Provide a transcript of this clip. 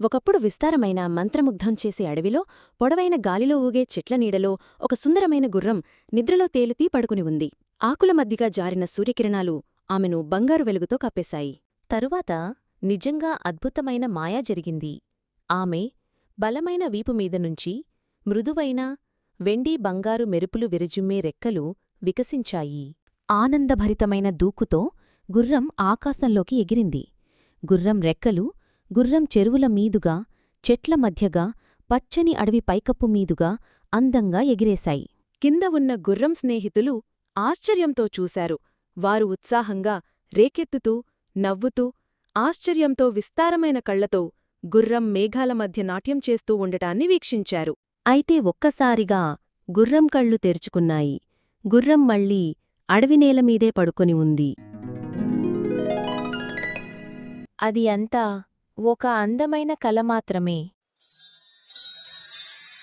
ఒకప్పుడు విస్తారమైన మంత్రముగ్ధం చేసే అడవిలో పొడవైన గాలిలో ఊగే చెట్ల నీడలో ఒక సుందరమైన గుర్రం నిద్రలో తేలుతీ పడుకుని ఉంది. ఆకుల మధ్యగా జారిన సూర్యకిరణాలు ఆమెను బంగారు వెలుగుతో కప్పేశాయి తరువాత నిజంగా అద్భుతమైన మాయా జరిగింది. ఆమె బలమైన వీపుమీద నుంచి మృదువైన వెండి బంగారు మెరుపులు విరజుమ్మే రెక్కలు వికసించాయి. ఆనందభరితమైన దూకుతో గుర్రం ఆకాశంలోకి ఎగిరింది. గుర్రం రెక్కలు గుర్రం చెరువుల మీదుగా చెట్ల మధ్యగా పచ్చని అడవి పైకప్పు మీదుగా అందంగా ఎగిరేశాయి. కింద ఉన్న గుర్రం స్నేహితులు ఆశ్చర్యంతో చూశారు. వారు ఉత్సాహంగా రేకెత్తుతూ నవ్వుతూ ఆశ్చర్యంతో విస్తారమైన కళ్ళతో గుర్రం మేఘాల మధ్య నాట్యం చేస్తూ ఉండటాన్ని వీక్షించారు. అయితే ఒక్కసారిగా గుర్రం కళ్ళు తెరుచుకున్నాయి. గుర్రం మళ్ళీ అడవినేలమీదే పడుకొని ఉంది. అది అంతా ఒక అందమైన కల మాత్రమే.